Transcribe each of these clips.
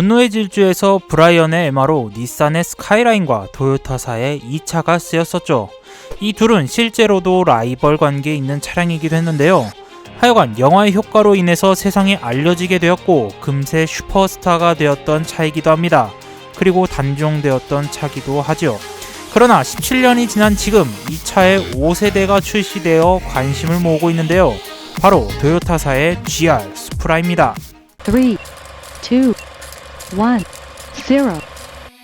분노의 질주에서 브라이언의 에마로 닛산의 스카이라인과 도요타사의 2차가 쓰였었죠. 이 둘은 실제로도 라이벌 관계에 있는 차량이기도 했는데요. 하여간 영화의 효과로 인해서 세상에 알려지게 되었고 금세 슈퍼스타가 되었던 차이기도 합니다. 그리고 단종되었던 차기도 하죠. 그러나 17년이 지난 지금 이 차의 5세대가 출시되어 관심을 모으고 있는데요. 바로 도요타사의 GR 스프라입니다. three, two, one, zero.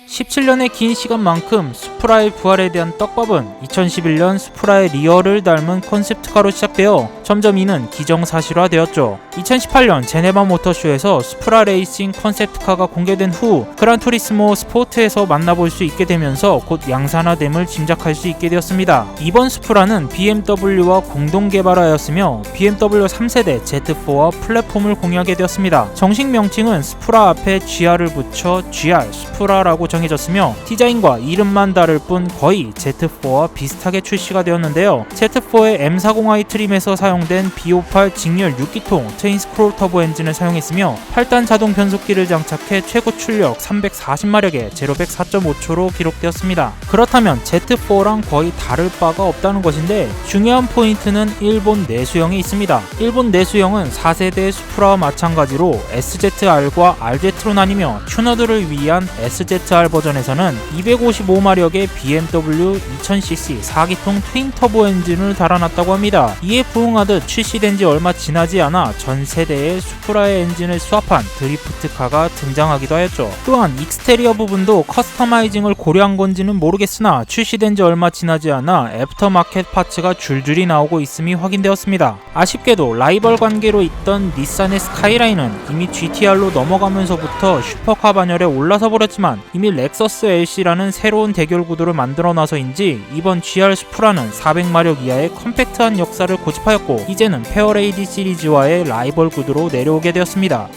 17년의 긴 시간만큼 스프라의 부활에 대한 떡밥은 2011년 스프라의 리어를 닮은 컨셉트카로 시작되어 점점 이는 기정사실화되었죠. 2018년 제네바 모터쇼에서 스프라 레이싱 컨셉트카가 공개된 후 그란투리스모 스포트에서 만나볼 수 있게 되면서 곧 양산화됨을 짐작할 수 있게 되었습니다. 이번 스프라는 BMW와 공동 개발하였으며 BMW 3세대 Z4와 플랫폼을 공유하게 되었습니다. 정식 명칭은 스프라 앞에 GR을 붙여 GR 스프라라고 정해졌으며 디자인과 이름만 다를 뿐 거의 Z4와 비슷하게 출시가 되었는데요. Z4의 M40i 트림에서 사용된 B58 직렬 6기통 트윈 스크롤 터보 엔진을 사용했으며 8단 자동 변속기를 장착해 최고 출력 340마력에 제로백 4.5초로 기록되었습니다. 그렇다면 Z4랑 거의 다를 바가 없다는 것인데 중요한 포인트는 일본 내수형에 있습니다. 일본 내수형은 4세대 수프라와 마찬가지로 SZR과 RZ로 나뉘며 튜너들을 위한 SZR 버전에서는 255마력의 BMW 2000cc 4기통 트윈 터보 엔진을 달아놨다고 합니다. 이에 부응하듯 출시된 지 얼마 지나지 않아 전 세대의 수프라의 엔진을 수합한 드리프트카가 등장하기도 하였죠. 또한 익스테리어 부분도 커스터마이징을 고려한 건지는 모르겠으나 출시된 지 얼마 지나지 않아 애프터마켓 파츠가 줄줄이 나오고 있음이 확인되었습니다. 아쉽게도 라이벌 관계로 있던 닛산의 스카이라인은 이미 GTR로 넘어가면서부터 슈퍼카 반열에 올라서 버렸지만 이미 렉서스 LC라는 새로운 대결 구도를 만들어 놔서인지 이번 GR 스프라는 400마력 이하의 컴팩트한 역사를 고집하였고 이제는 페어레이디 시리즈와의 라이벌 구도로 내려오게 되었습니다.